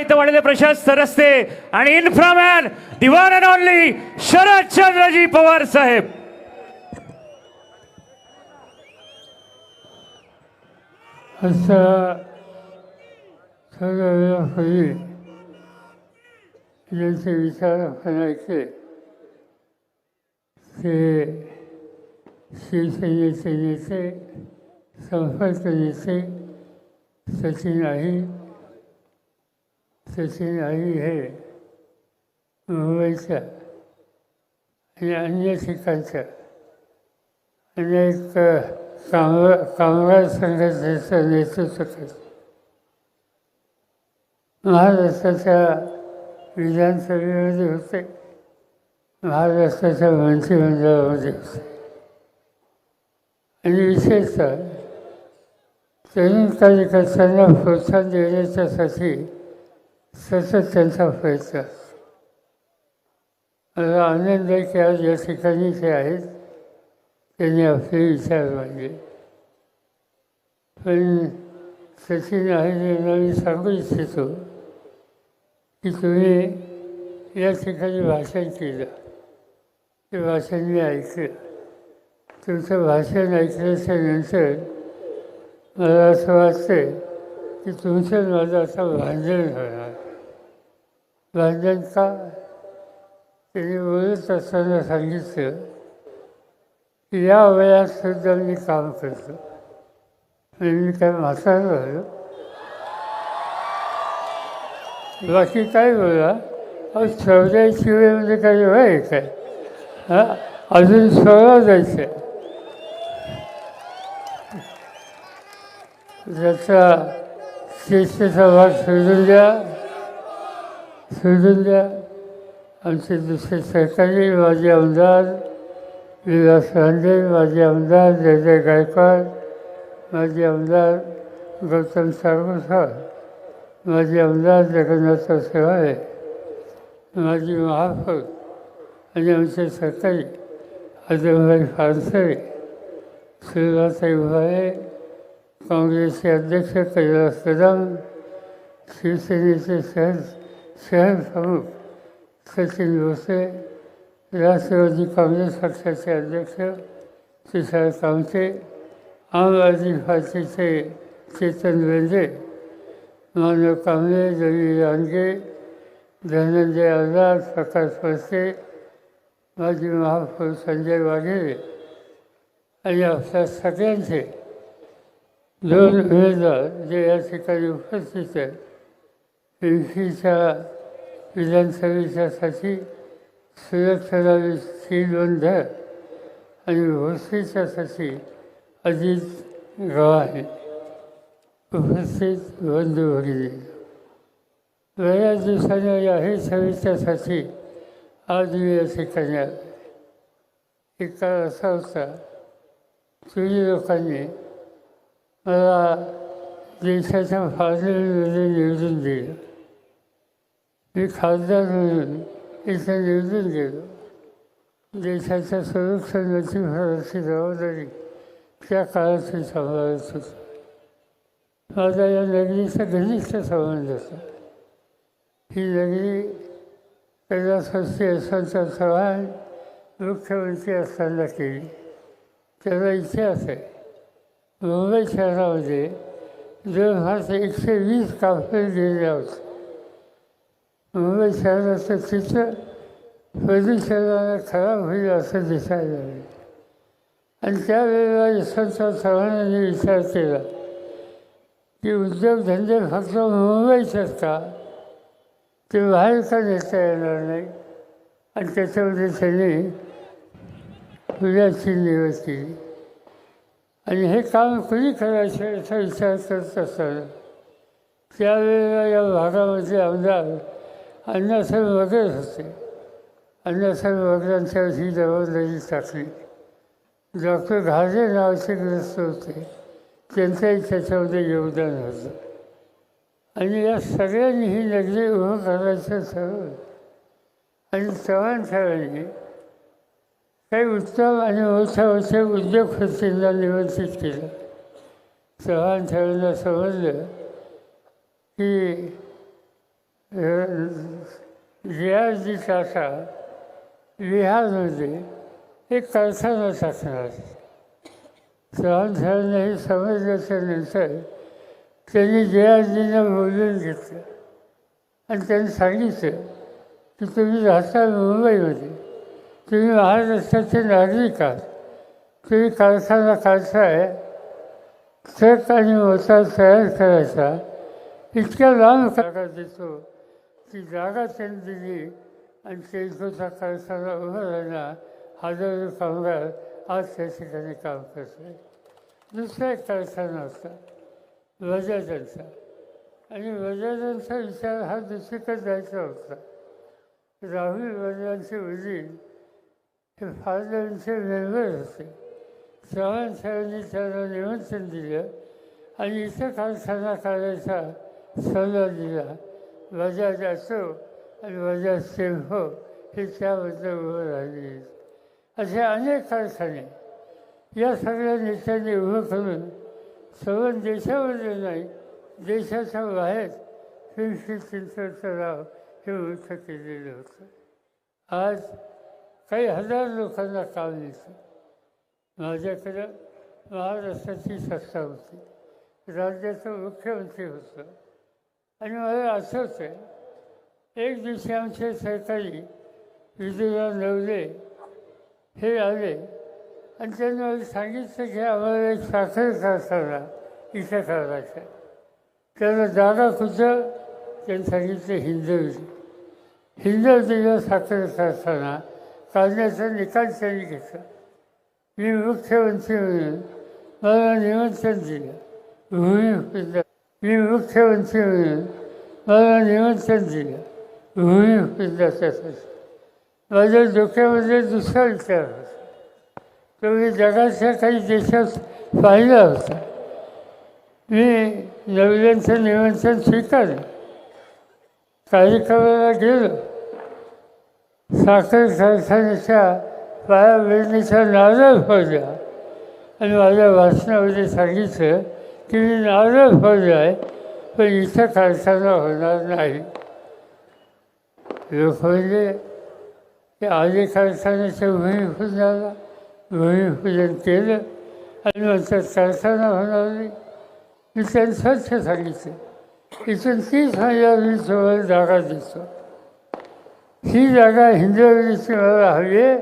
इथं वाढलेले प्रशस्त रस्ते आणि इन्फ्रामॅन दिवान अँड ओनली शरदचंद्रजी पवार साहेब. असा ज्यांचे विचार आपण ते शिवसेनेचे नेते संपर्क नेते सचिन आई सचिन आई हे मुंबईच्या आणि अन्य ठिकाणच्या अनेक कामगार कामगार संघटनेचं नेतृत्व करते महाराष्ट्राच्या विधानसभेमध्ये होते. महाराष्ट्राच्या मंत्रिमंडळामध्ये होते. आणि विशेषतः तरुण कार्यकर्त्यांना प्रोत्साहन देण्याच्यासाठी सतत त्यांचा प्रयत्न असतो. मला आनंद आहे की आज या ठिकाणी जे आहेत त्यांनी आपले विचार मांडले. पण सचिन आहे यांना मी सांगू इच्छितो की तुम्ही या ठिकाणी भाषण केलं. ते भाषण मी ऐकलं. तुमचं भाषण ऐकल्याच्या नंतर मला असं वाटतं की तुमचं माझं असं भांडण होणार. भांडण त्यांनी बोलत असताना सांगितलं. की या वयात सुद्धा मी काम करतो. आणि मी काय म्हातारं झालो. बाकी काय बोला? अहो चौदाची वेळेमध्ये म्हणजे काही वय आहे काय? हां? अजून सोळा जायचं आहे ज्याचा शिष्यचा भाग सोडून द्या. सोडून द्या आमचे दुसरे सरकारी माजी आमदार विलास रांडे माजी आमदार जय जय गायकवाड माजी आमदार गौतम सारगुसर माजी आमदार जगन्नाथ सेवाळे माजी महापौर आणि आमचे सरकारी आजमभाई फारसरे सुरभाताई उभाळे काँग्रेसचे अध्यक्ष कैलास कदम शिवसेनेचे शहर शहर प्रमुख सचिन भोसे राष्ट्रवादी काँग्रेस पक्षाचे अध्यक्ष तुषार कामते आम आदमी पार्टीचे चेतन वेंदे मानव कांबळे रवी रानगे धनंजय आझाद प्रकाश पडसे माजी महापौर संजय वाघेरे आणि आपल्या सगळ्यांचे दोन उमेदवार जे या ठिकाणी उपस्थित आहेत. एमपीच्या विधानसभेच्यासाठी सुरक्षाला श्रीगोंधळ आणि भोसरीच्यासाठी अजित गवाही उपस्थित बंधू भगिनी बऱ्याच दिवसाने या हे सभेच्यासाठी आज मी या ठिकाणी एक काळ असा होता तुम्ही लोकांनी मला देशाच्या फाळणीमध्ये निवडून दिलं मी खासदार म्हणून इथं निवडून गेलो देशाच्या संरक्षणाची भारताची जबाबदारी त्या काळात सांभाळत होतो माझा या नगरीचा घनिष्ठ संबंध होता ही नगरी कैलासवस्ती यशवंत चव्हाण मुख्यमंत्री असताना केली त्याचा इतिहास आहे मुंबई शहरामध्ये जवळपास एकशे वीस काफे दिले होते मुंबई शहराचं चित्र प्रदूषणाला खराब होईल असं दिसायला लागलं आणि त्यावेळेला यशवंतराव चव्हाणांनी विचार केला की उद्योगधंदे फक्त मुंबईचेच का ते बाहेर का नेता येणार नाही आणि त्याच्यामध्ये त्यांनी पुण्याची निवड केली आणि हे काम कुणी करायचं याचा विचार करत असताना त्यावेळेला या भागामध्ये आमदार अण्णासाहेब वगैरे होते. अण्णासाहेब वगैरेंच्यावर ही जबाबदारी टाकली. डॉक्टर घाजे नावाचे ग्रस्त होते. त्यांचंही त्याच्यामध्ये योगदान होतं. आणि या सगळ्यांनी ही नगरी उभं करायचं ठरवलं. आणि चव्हाण साहेबांनी काही उत्तम आणि मोठ्या उद्योग उद्योगपतींना निमंत्रित केलं चव्हाण साहेबांना समजलं की रियाजी टाटा बिहारमध्ये एक कारखाना टाकणार चव्हाण साहेबांना हे समजल्याच्या नंतर त्यांनी जयाजींना बोलून घेतलं आणि त्यांनी सांगितलं की तुम्ही राहता मुंबईमध्ये. तुम्ही महाराष्ट्राचे नागरिक आहात तुम्ही कारखाना काढताय ट्रक आणि मोटार तयार करायचा. इतक्या लांब जागा देतो ती जागा त्यांनी दिली आणि तेलकोचा कारखाना उभा राहिला. हजारो कामगार आज त्या ठिकाणी काम करतात. दुसरा एक कारखाना होता वजाजांचा आणि वजाजांचा विचार हा दुसरीकडे जायचा होता. राहुल वजांचे वडील हे फादरांचे निर्भर होते चव्हाण साहेबांनी त्यांना निमंत्रण दिलं आणि इथं कारखाना काढायचा सल्ला दिला बजाज असो आणि बजाज सेम हे त्याबद्दल उभं राहिले असे अनेक कारखाने या सगळ्या नेत्यांनी उभं करून संबंध देशामध्ये नाही देशाच्या बाहेर श्री चिंचवडचं नाव हे उलट केलेलं होतं आज काही हजार लोकांना काम येते माझ्याकडं महाराष्ट्राची सत्ता होती. राज्याचं मुख्यमंत्री होतं. आणि मला आठवतं आहे एक दिवशी आमचे सरकारी विजयराव नवले हे आले आणि त्यांनी मला सांगितलं की आम्हाला एक साखर कारखाना इथं करायचा त्याला दादा कुठं त्यांनी सांगितलं हिंदवी. हिंदवीला साखर कारखाना काढण्याचा निकाल त्यांनी घेतला. मी मुख्यमंत्री म्हणून मला निमंत्रण दिलं. भूमिपूजन मी मुख्यमंत्री म्हणून मला निमंत्रण दिलं. भूमिपूजनासाठी माझ्या डोक्यामध्ये दुसरा विचार होता. तो मी जगाच्या काही देशात पाहिला होता. मी नवल्यांचं निमंत्रण स्वीकारलं. कार्यक्रमाला गेलो. साखर कारखान्याच्या पायाभरणीचा नारळ फोडला. आणि माझ्या वाचनामध्ये सांगितलं की मी नारळ फोडला आहे पण इथं कारखाना होणार नाही. लोक म्हणजे ते आधी कारखान्याचं भूमिपूजनाला भूमिपूजन केलं आणि नंतर कारखाना होणार नाही. मी त्यांनी स्वच्छ सांगितलं. इथून तीस हजार मी जवळ जागा देतो. ही जागा हिंदवलीची मला हवी आहे.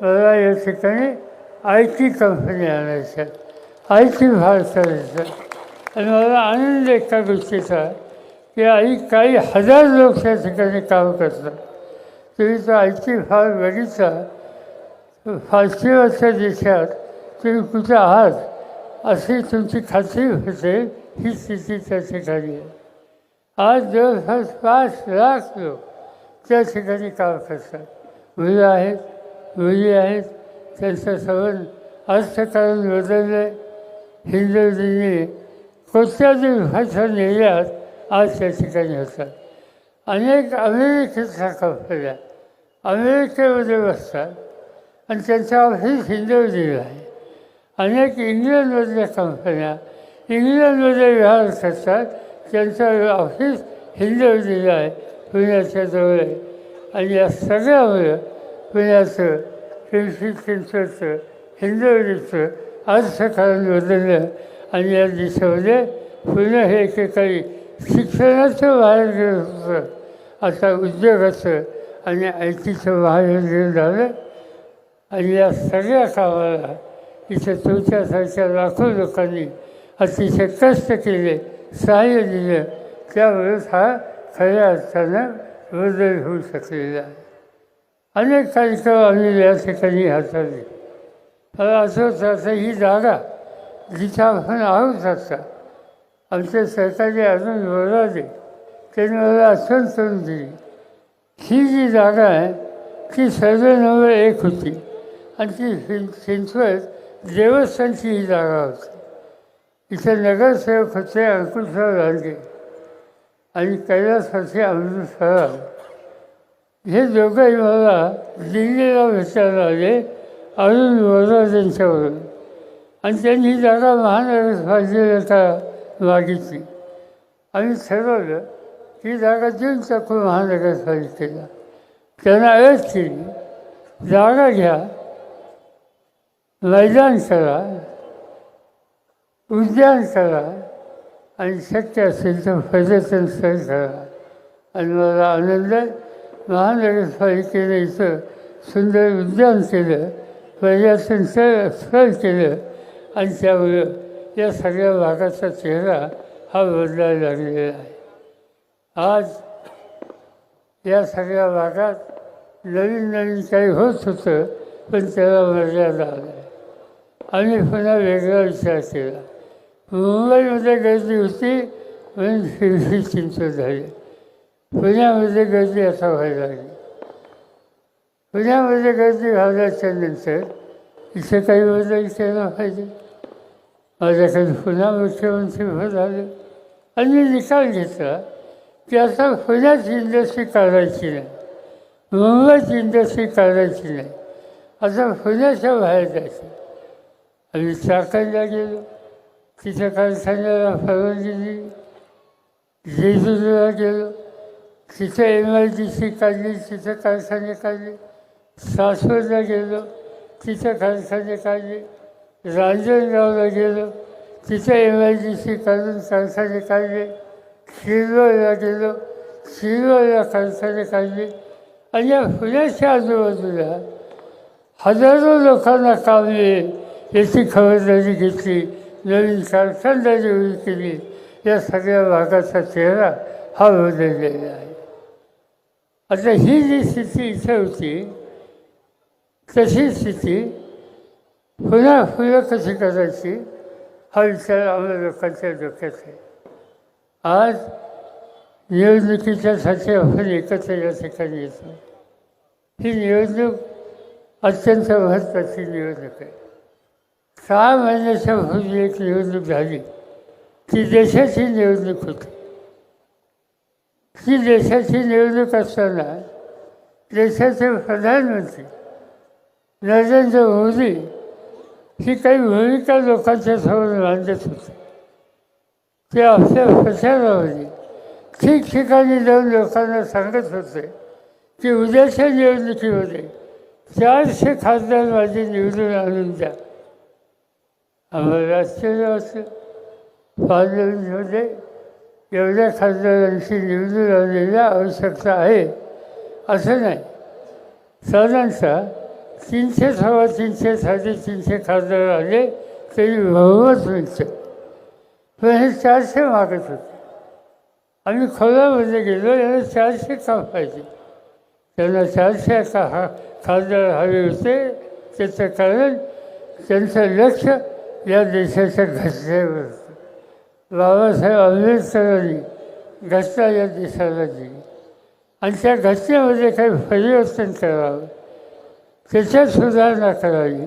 मला या ठिकाणी आय टी कंपनी आणायच्या आय टी फार करायचं आणि मला आनंद एका गोष्टीचा की आई काही हजार लोक त्या ठिकाणी काम करतात. तुम्ही तो आय टी फार बघितला फारशीवरच्या देशात तुम्ही कुठे आहात? अशी तुमची खात्री होते. ही स्थिती त्या ठिकाणी आहे. आज जवळपास पाच लाख लोक त्या ठिकाणी काम करतात. मुली आहेत मुली आहेत त्यांचं संबंध अर्थकारण बदललं. हिंदूंनी कोट्याधी भाषा निर्यात आज त्या ठिकाणी होतात. अनेक अमेरिकेच्या कंपन्या अमेरिकेमध्ये बसतात. आणि त्यांचा ऑफिस हिंदवलीला आहे. अनेक इंग्लंडमधल्या कंपन्या इंग्लंडमध्ये व्यवहार करतात. त्यांचं ऑफिस हिंदवलीला आहे. पुण्याच्या जवळ आहे. आणि या सगळ्यामुळं पुण्याचं पिंपरी चिंचवडचं हिंदवलीचं अर्थकारण बदललं आणि या दिशेमध्ये पुणे हे एकेकाळी शिक्षणाचं बाहेर गेलं होतं. आता उद्योगाचं आणि आय टीचं बाहेर गेलं झालं. आणि या सगळ्या कामाला इथे तुमच्यासारख्या लाखो लोकांनी अतिशय कष्ट केले सहाय्य दिलं. त्यामुळेच हा खऱ्या अर्थानं हृदय होऊ शकलेला. आहे अनेक कार्यक्रम आम्ही या ठिकाणी हाताळले. मला असं होतं ही जागा जिथं आपण आहोत आता आमचे सरकारी अजून बोलावले. त्यांनी मला आठवण करून दिली. ही जी जागा आहे ती सर्व नंबर एक होती. आणि ती हिं चिंचवड देवस्थानची ही जागा होती. इथे नगरसेवक होते अंकुशराव रांगे आणि कैलासाचे होते अमृत सराव हे दोघंही मला दिल्लीला भेटायला आले अरुण वरा त्यांच्यावरून. आणि त्यांनी ही जागा महानगरपालिकेला मागितली. आम्ही ठरवलं की जागा देऊन टाकू महानगरपालिकेला. त्यांना अट केली. जागा घ्या. मैदान करा उद्यान करा आणि शक्य असेल तर पर्यटन स्थळ करा आणि मला आनंद महानगरपालिकेने इथं. सुंदर उद्यान केलं पर्यटन स्थळ स्थळ केलं. आणि त्यामुळं या सगळ्या भागाचा चेहरा हा बदलायला लागलेला आहे. आज या सगळ्या भागात नवीन नवीन काही होत होतं पण त्याला मर्यादा आल्या आम्ही पुन्हा वेगळा विचार केला. मुंबईमध्ये गर्दी होती पण हिरवी चिंच झाली. पुण्यामध्ये गर्दी आता व्हायला लागली. पुण्यामध्ये गर्दी व्हायच्या नंतर इथे काही बदल केला पाहिजे माझ्याकडे पुन्हा मुख्यमंत्री होत आले. आणि मी निकाल घेतला की आता पुण्यात इंडस्ट्री काढायची नाही. मुंबईत इंडस्ट्री काढायची नाही. आता पुण्याच्या बाहेर जायचं. आम्ही चाकणला गेलो. तिथं कारखान्याला परवानगी दिली जेजुरीला गेलो तिथं एम आय डी सी काढली तिथं कारखाने काढले सासवडला गेलो तिथं कारखाने काढले रांजणगावला गेलो तिथं एम आय डी सी काढून कारखाने काढले शिरवळला गेलो शिरवळला कारखाने काढले. आणि या पुण्याच्या आजूबाजूला हजारो लोकांना काम याची खबरदारी घेतली. नवीन कारखानदारी उभी केली या सगळ्या भागाचा चेहरा हा बदललेला आहे. आता ही जी स्थिती इथं होती तशी स्थिती पुन्हा पुन्हा कशी करायची हा विचार आम्हाला लोकांच्या डोक्यात आहे. आज निवडणुकीच्यासाठी आपण एकत्र या ठिकाणी येतो. ही निवडणूक अत्यंत महत्त्वाची निवडणूक आहे. सहा महिन्याच्या पूर्वी एक निवडणूक झाली ती देशाची निवडणूक होती. ही देशाची निवडणूक असताना देशाचे प्रधानमंत्री नरेंद्र मोदी ही काही भूमिका लोकांच्या समोर मांडत होते. ते आपल्या प्रचारामध्ये ठिकठिकाणी जाऊन लोकांना सांगत होते की उद्याच्या निवडणुकीमध्ये चारशे खासदार माझे निवडून आणून द्या. आम्हाला राष्ट्रीय वाटलं पार्लमेंटमध्ये एवढ्या खासदारांची निवडून आलेल्या आवश्यकता आहे. असं नाही. साधारणतः तीनशे सव्वा तीनशे साडेतीनशे खासदार आले तरी बहुमत मिळतं पण हे चारशे मागत होते. आम्ही खोलामध्ये गेलो यांना चारशे का पाहिजे? त्यांना चारशे का हा खासदार हवे होते. त्याचं कारण त्यांचं लक्ष या देशाच्या घटनेवर होतं बाबासाहेब आंबेडकरांनी घटना या देशाला दिली. आणि त्या घटनेमध्ये काही परिवर्तन करावं त्याच्यात सुधारणा करावी.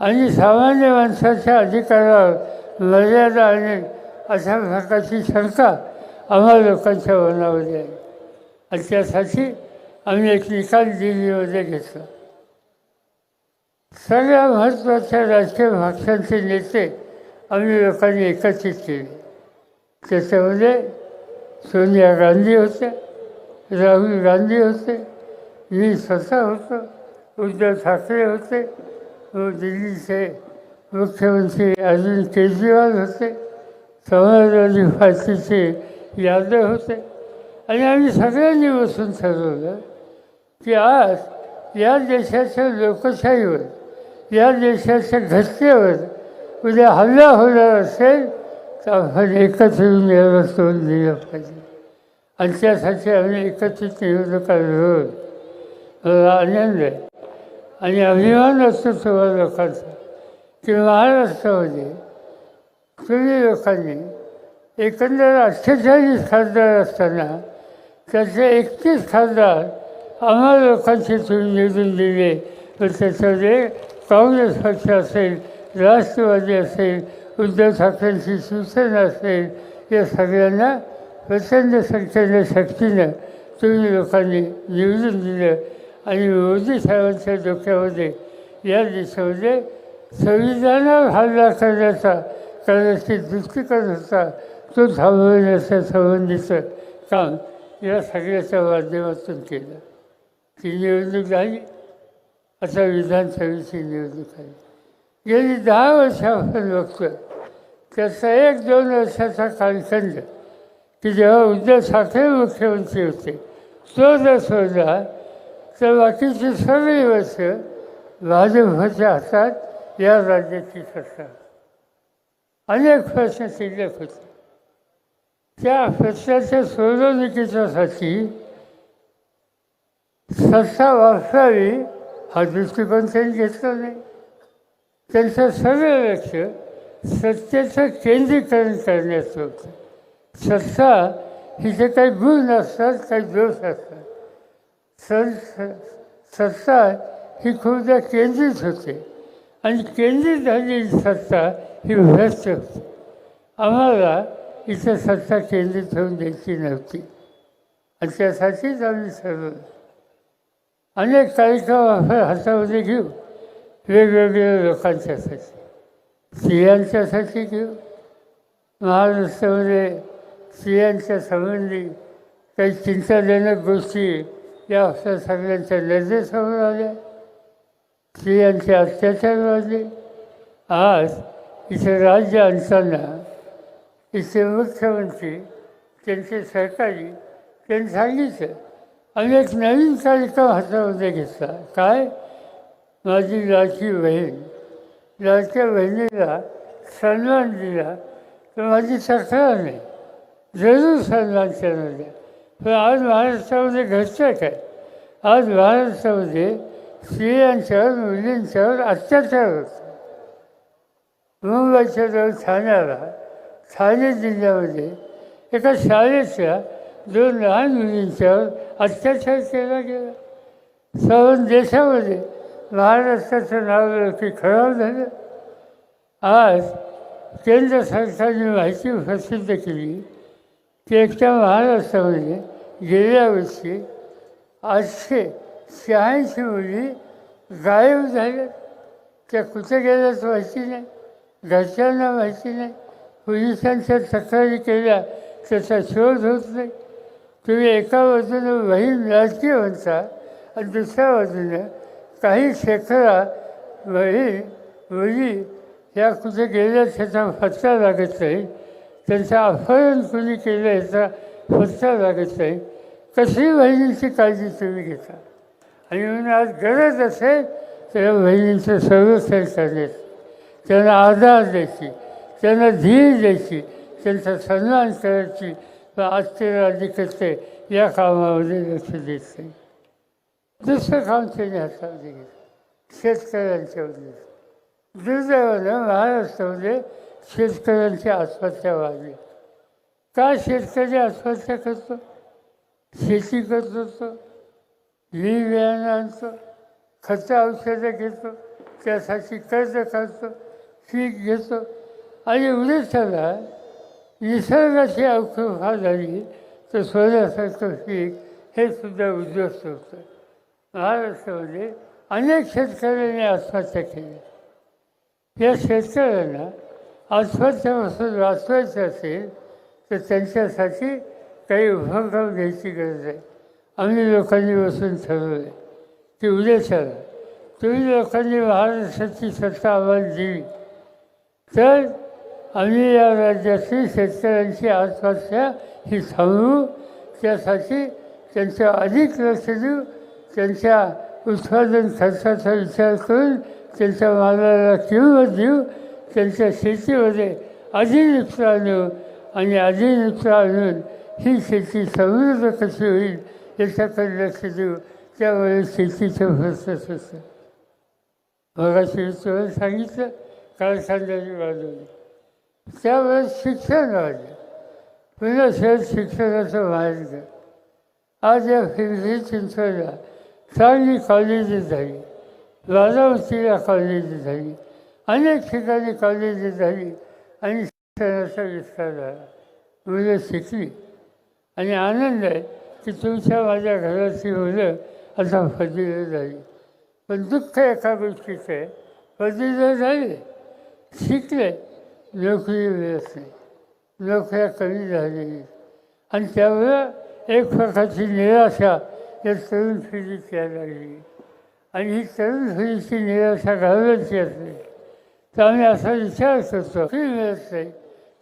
आणि सामान्य माणसाच्या अधिकारावर मर्यादा आणि अशा प्रकारची शंका आम्हा लोकांच्या मनामध्ये आहे. आणि त्यासाठी आम्ही एक निकाल दिल्लीमध्ये घेतला. सगळ्या महत्त्वाच्या राजकीय भाषांचे नेते आम्ही लोकांनी एकत्रित केले. त्याच्यामध्ये सोनिया गांधी होत्या राहुल गांधी होते मी स्वतः होतो उद्धव ठाकरे होते दिल्लीचे मुख्यमंत्री अरविंद केजरीवाल होते समाजवादी पार्टीचे यादव होते. आणि आम्ही सगळ्यांनी बसून ठरवलं की आज या देशाच्या लोकशाहीवर या देशाच्या घटनेवर उद्या हल्ला होणार असेल तर आपण एकत्र येऊन याला तोंड दिलं पाहिजे. आणि त्यासाठी आम्ही एकत्रित निवडणुका लढवत मला आनंद आहे. आणि अभिमान असतो तुम्हा लोकांचा. की महाराष्ट्रामध्ये तुम्ही लोकांनी एकंदर अठ्ठेचाळीस खासदार असताना त्याचे एकतीस खासदार आम्हा लोकांचे तुम्ही निवडून दिले. तर त्याच्यामध्ये काँग्रेस पक्ष असेल राष्ट्रवादी असेल उद्धव ठाकरेंची शिवसेना असेल या सगळ्यांना प्रचंड संख्येने शक्तीनं तुम्ही लोकांनी निवडून दिलं. आणि मोदी साहेबांच्या डोक्यामध्ये या देशामध्ये संविधानावर हल्ला करण्याचा करण्याची दृष्टिकोन होता तो थांबवण्याच्या संबंधीचं काम या सगळ्याच्या माध्यमातून केलं. ती निवडणूक झाली. आता विधानसभेची निवडणूक आहे गेली दहा वर्ष आपण बघतो त्याचा एक दोन वर्षाचा कालखंड की जेव्हा उद्धव ठाकरे मुख्यमंत्री होते तो जर सोडला तर बाकीची सगळी वर्ष भाजपच्या हातात या राज्याची सत्ता अनेक प्रश्न शिल्लक होते. त्या प्रश्नाच्या सोडवणुकीच्यासाठी सत्ता वापरावी हा दृष्टिकोन त्यांनी घेतला नाही त्यांचं सगळं लक्ष सत्तेचं केंद्रीकरण करण्याचं होतं. सत्ता हिचे काही गुण असतात काही दोष असतात. सं सत्ता ही खूपदा केंद्रित होते. आणि केंद्रित झालेली सत्ता ही भ्रष्ट होते. आम्हाला इथे सत्ता केंद्रित होऊन द्यायची नव्हती. आणि त्यासाठीच आम्ही ठरवलं अनेक कार्यक्रम हातामध्ये घेऊ वेगवेगळ्या लोकांच्यासाठी स्त्रियांच्यासाठी घेऊ महाराष्ट्रामध्ये स्त्रियांच्या संबंधी काही चिंताजनक गोष्टी या आपल्या सगळ्यांच्या नजरेसमोर आल्या. स्त्रियांचे अत्याचार वाढले. आज इथे राज्य आणताना इथे मुख्यमंत्री त्यांचे सरकारी त्यांनी सांगितलं आणि एक नवीन कार्यक्रम हातामध्ये घेतला काय? माझी लाडकी बहीण. लाडक्या बहिणीला सन्मान दिला तर माझी तक्रार नाही. जरूर सन्मान त्यांना द्या पण आज महाराष्ट्रामध्ये घडतं काय आज महाराष्ट्रामध्ये स्त्रियांच्यावर मुलींच्यावर अत्याचार होतो मुंबईच्या जवळ ठाण्याला ठाणे जिल्ह्यामध्ये एका शाळेच्या दोन लहान मुलींच्यावर अत्याचार केला गेला सर्व देशामध्ये महाराष्ट्राचं नाव की खराब झालं. आज केंद्र सरकारने माहिती प्रसिद्ध केली की एकट्या महाराष्ट्रामध्ये गेल्या वर्षी आठशे शहाऐंशी मुली गायब झाल्या त्या कुठे गेल्याच माहिती नाही. घरच्यांना माहिती नाही. पोलिसांच्या तक्रारी केल्या त्याचा शोध होत नाही. तुम्ही एका बाजूनं बहीण राजकीय म्हणता आणि दुसऱ्या बाजूनं काही शेखरा बहीण मुली या कुठे गेल्या त्याचा फटका लागत नाही. त्यांचं अपहरण कुणी केलं याचा पत्ता लागत नाही. कशी बहिणींची काळजी तुम्ही घेता? आणि म्हणून आज गरज असेल तर बहिणींचं संरक्षण करण्याचं त्यांना आधार द्यायची त्यांना धीर द्यायची त्यांचा सन्मान करायची व आजचे राज्यकर्ते या कामामध्ये लक्ष देत. नाही दुसरं काम त्यांनी हातामध्ये घेतलं शेतकऱ्यांच्या दुर्दैवानं महाराष्ट्रामध्ये शेतकऱ्यांची आत्महत्या वाढली. का शेतकरी आत्महत्या करतो? शेती करतो तो बी बियाणं आणतो? खतं औषधं घेतो? त्यासाठी कर्ज काढतो? पीक घेतो? आणि उद्या त्याला निसर्गाची अवकृपा झाली तर सोन्यासारखं पीक हे सुद्धा उद्ध्वस्त होतं. महाराष्ट्रामध्ये अनेक शेतकऱ्यांनी आत्महत्या केली. या शेतकऱ्यांना आत्महत्यापासून वाचवायचं असेल तर त्यांच्यासाठी काही उपक्रम घ्यायची गरज आहे. आम्ही लोकांनी बसून ठरवलं आहे उद्या चला. तुम्ही लोकांनी महाराष्ट्राची सत्ता आम्हाला दिली तर आम्ही या राज्यातील शेतकऱ्यांची आत्महत्या ही थांबवू त्यासाठी त्यांचं अधिक लक्ष देऊ त्यांच्या उत्पादन खर्चाचा विचार करून त्यांच्या मालाला किंमत देऊ. त्यांच्या शेतीमध्ये अधिक आणू आणि अधिक आणून ही शेती समृद्ध कशी होईल याच्याकडे लक्ष देऊ. त्यामुळे शेतीचं भरसच असतं मगाशी तुम्हाला सांगितलं कारखान्याची वाढवली त्यावेळेस शिक्षण राहिले पुन्हा शहर शिक्षणाचं मार्ग आज या हिंदी चिंचवडला चांगली कॉलेजेस झाली. बारामतीला कॉलेज झाली. अनेक ठिकाणी कॉलेजेस झाली आणि शिक्षणाचा विस्तार झाला. मुलं शिकली. आणि आनंद आहे की तुमच्या माझ्या घराची मुलं आता फजिलं झाली. पण दुःख एका गोष्टीचं आहे. फजिलं झाले. शिकले. नोकरी मिळत नाही कमी झालेली आणि त्यामुळं एक प्रकारची निराशा या तरुण पिढीत यायला लागली. आणि ही तरुण पिढीची निराशा घालवायची असते तर आम्ही असा विचार करतो की मिळत नाही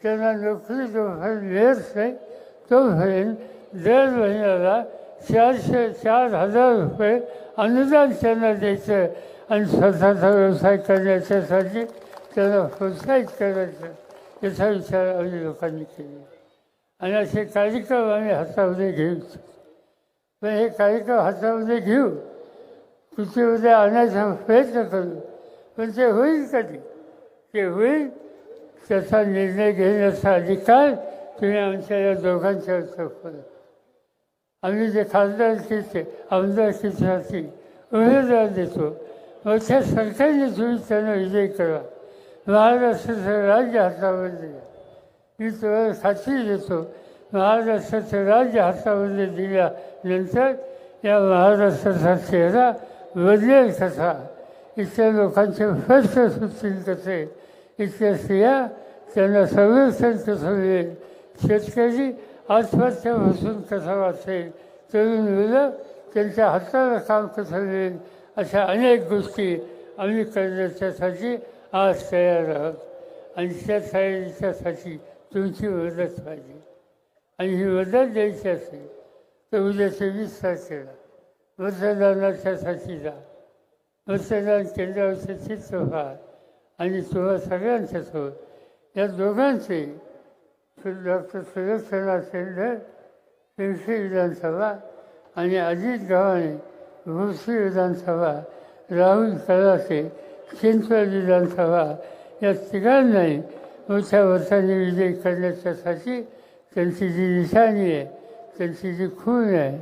त्यांना नोकरी जोपर्यंत मिळत नाही तोपर्यंत दर महिन्याला चारशे चार हजार रुपये अनुदान त्यांना द्यायचं आणि स्वतःचा व्यवसाय करण्याच्यासाठी त्यांना प्रोत्साहित करायचं याचा विचार आम्ही लोकांनी केला. आणि असे कार्यक्रम आम्ही हातामध्ये घेऊ पण हे कार्यक्रम हातामध्ये घेऊ कृतीमध्ये आणायचा प्रयत्न करू पण ते होईल कधी? ते होईल त्याचा निर्णय घेण्याचा अधिकार तुम्ही आमच्या या दोघांच्या सोपवला आम्ही जे खासदारकीचे आमदारकीसाठी उमेदवार देतो. मग त्या सरकारने तुम्ही त्यांना विजय करा. महाराष्ट्राचं राज्य हातामध्ये मी तुम्हाला साक्षी देतो महाराष्ट्राचं राज्य हातामध्ये दिल्यानंतर या महाराष्ट्राचा चेहरा बदलेल कसा इथल्या लोकांचे प्रश्न सुटतील कसे इथल्या स्त्रिया त्यांना संरक्षण कसं मिळेल शेतकरी आत्महत्यापासून कसा वाचेल? तरुण मुलं त्यांच्या हाताला काम कसं मिळेल अशा अनेक गोष्टी आम्ही करण्याच्यासाठी आज तयार आहात आणि त्या तयारीच्यासाठी तुमची मदत पाहिजे आणि ही मदत द्यायची असेल तर उद्या चोवीस तारखेला मतदानाच्यासाठी जा. मतदान केंद्रावरचे चित्र व्हा आणि तुम्हा सगळ्यांच्यासोबत या दोघांचे डॉक्टर सुदर्शना शेंडर पिंपरी विधानसभा आणि अजित गव्हाणे भोसरी विधानसभा राहुल कलासे चिंचवड विधानसभा या तिघांनाही मोठ्या वर्षाने विजय करण्याच्यासाठी त्यांची जी निशाणी आहे त्यांची जी खून आहे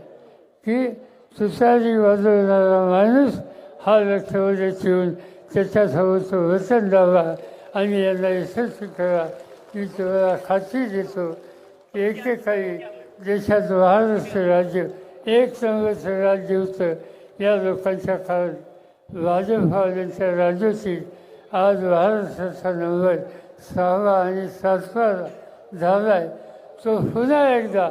की तुतारी वाजवणारा माणूस हा लक्षमध्ये ठेवून त्याच्यासमोर तो वचन द्यावा आणि यांना यशस्वी करा. मी तुम्हाला खात्री देतो एकेकाळी देशात महाराष्ट्र राज्य एक संघाचं राज्य होतं या लोकांच्या काळात. भाजपवाल्यांच्या राज्याची आज महाराष्ट्राचा नंबर सहावा आणि सातवा झाला आहे. तो पुन्हा एकदा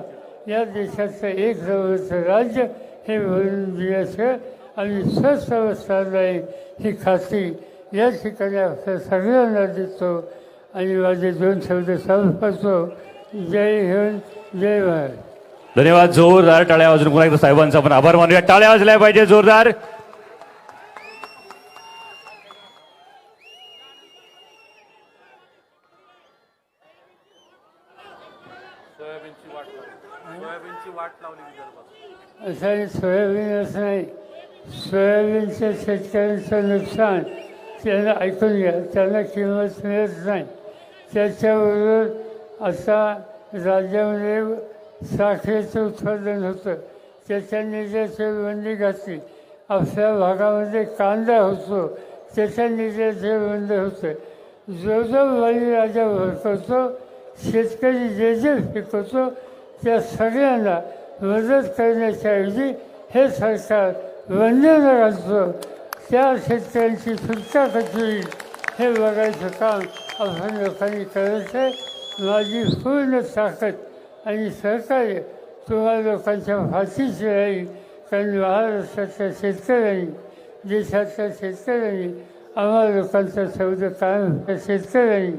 या देशाचं एक जवळचं राज्य हे म्हणून दिल्याचं आणि स्वस्त अवस्था नाही ही खात्री या ठिकाणी आपल्या सगळ्यांना देतो. आणि माझे दोन शब्द संपतो जय हिंद जय महाराज धन्यवाद जोरदार टाळ्या वाजून पुन्हा एकदा साहेबांचा आपण आभार मानूया. टाळ्या वाजल्या पाहिजे जोरदार. विदर्भात असं सोयाबीनच नाही सोयाबीनच्या शेतकऱ्यांचं नुकसान त्यांना ऐकून घ्या. त्यांना किंमत मिळत नाही. त्याच्याबरोबर आता राज्यामध्ये साखरेचं उत्पादन होतं. त्याच्या निजाची घातली. आपल्या भागामध्ये कांदा होतो. त्याच्या निजाचे होतं. जो जो बळीराजा भरकवतो शेतकरी जे जे पिकवतो त्या सगळ्यांना मदत करण्याच्याऐवजी हे सरकार बंधनं घालतो त्या शेतकऱ्यांची सुटका कशी होईल हे बघायचं काम आपण लोकांनी करायचं आहे माझी पूर्ण ताकद आणि सहकार्य तुम्हाला लोकांच्या फाशीची राहील. कारण महाराष्ट्राच्या शेतकऱ्यांनी देशाच्या शेतकऱ्यांनी आम्हाला लोकांचा सौद कायम शेतकऱ्यांनी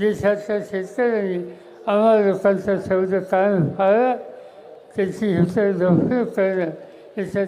देशाच्या शेतकऱ्यांनी आम्हाला लोकांचा सौद कायम व्हावा त्याची हित करणं याच्यात